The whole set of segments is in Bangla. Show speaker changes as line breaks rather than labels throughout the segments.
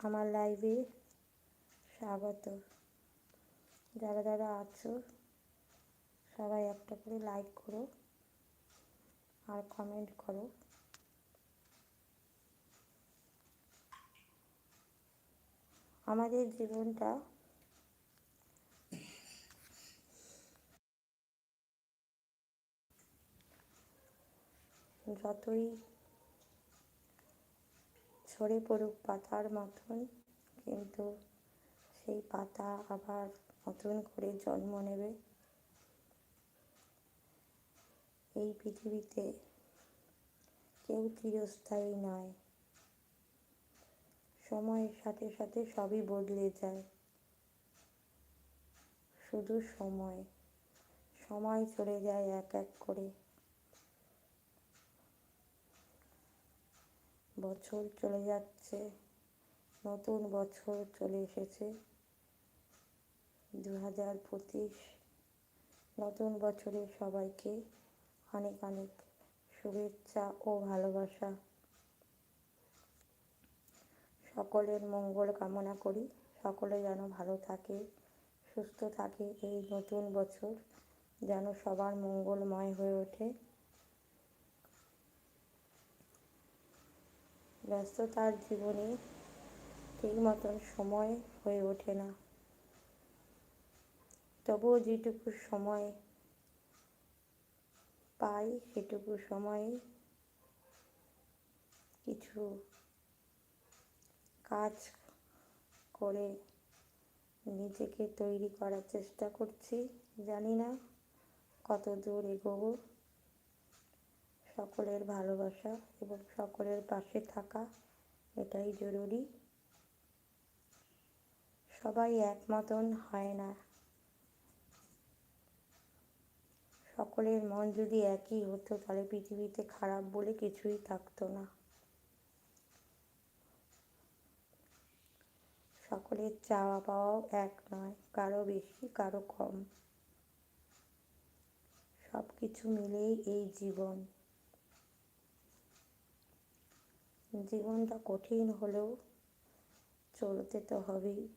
আমার লাইভে স্বাগত। যারা যারা আছো, সবাই একটা করে লাইক করো আর কমেন্ট করো। আমাদের জীবনটা যতই ঝরে পড়ুক পাতার মতন, কিন্তু সেই পাতা আবার নতুন করে জন্ম নেবে। এই পৃথিবীতে কেউ চিরস্থায়ী নয়। সময়ের সাথে সাথে সবই বদলে যায়। শুধু সময় সময় চলে যায় এক এক করে। বছর চলে যাচ্ছে, নতুন বছর চলে এসেছে। দু হাজার পঁচিশ নতুন বছরে সবাইকে অনেক অনেক শুভেচ্ছা ও ভালোবাসা। সকলের মঙ্গল কামনা করি, সকলে যেন ভালো থাকে, সুস্থ থাকে এই নতুন বছর, যেন সবার মঙ্গলময় হয়ে ওঠে। ব্যস্ততার জীবনে ঠিক মতন সময় হয়ে ওঠে না। তবুও যেটুকু সময় পাই, সেটুকু সময়ে কিছু কাজ করে নিজেকে তৈরি করার চেষ্টা করছি। জানি না কত দূর এগোবো। সকলের ভালোবাসা এবং সকলের পাশে থাকা এটাই জরুরি। সবাই এক মতন হয় না। সকলের মন যদি একই হতো, তাহলে পৃথিবীতে খারাপ বলে কিছুই থাকতো না। সকলের চাওয়া পাওয়াও এক নয়, কারও বেশি, কারও কম। সব কিছু মিলেই এই জীবন। জীবনটা কঠিন হলেও চলতে তো হবেই।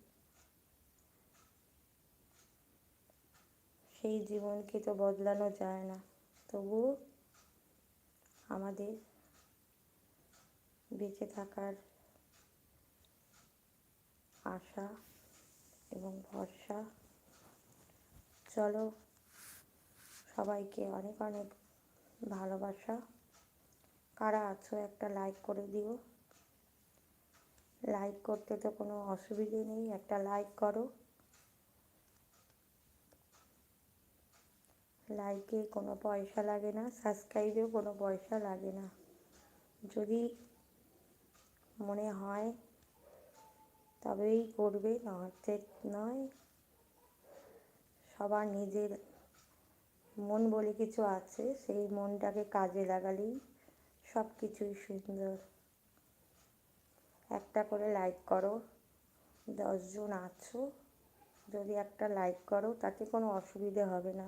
সেই জীবনকে তো বদলানো যায় না। তবুও আমাদের বেঁচে থাকার আশা এবং ভরসা। চলো সবাইকে অনেক অনেক ভালোবাসা। কারা আছো একটা লাইক করে দিও। লাইক করতে তো কোনো অসুবিধে নেই, একটা লাইক করো। লাইকে কোনো পয়সা লাগে না সাবস্ক্রাইবেও কোনো পয়সা লাগে না। যদি মনে হয় তবেই করবে নচেত নয়, সবার নিজের মন বলে কিছু আছে, সেই মনটাকে কাজে লাগালেই সব কিছুই সুন্দর। একটা করে লাইক করো। দশজন আছো। যদি একটা লাইক করো, তাতে কোনো অসুবিধে হবে না।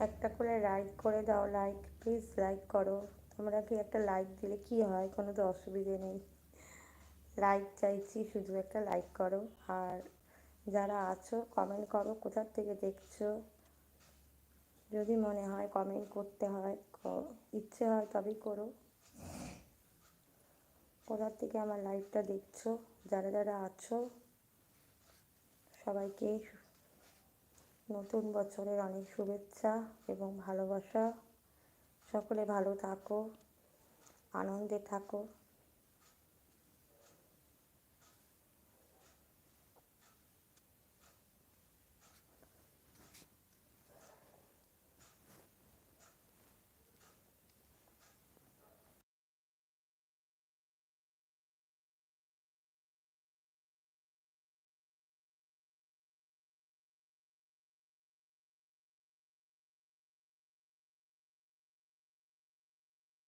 একটা করে লাইক করে দাও লাইক প্লিজ লাইক করো। তোমরা কি একটা লাইক দিলে কি হয়? কোনো তো অসুবিধে নেই। লাইক চাইছি, শুধু একটা লাইক করো। আর যারা আছো কমেন্ট করো কোথার থেকে দেখছ। যদি মনে হয় কমেন্ট করতে হয় ইচ্ছে হয় তবেই করো। কোথার থেকে আমার লাইভটা দেখছ? যারা যারা আছো, সবাইকে নতুন বছরের অনেক শুভেচ্ছা এবং ভালোবাসা। সকলে ভালো থাকো আনন্দে থাকো।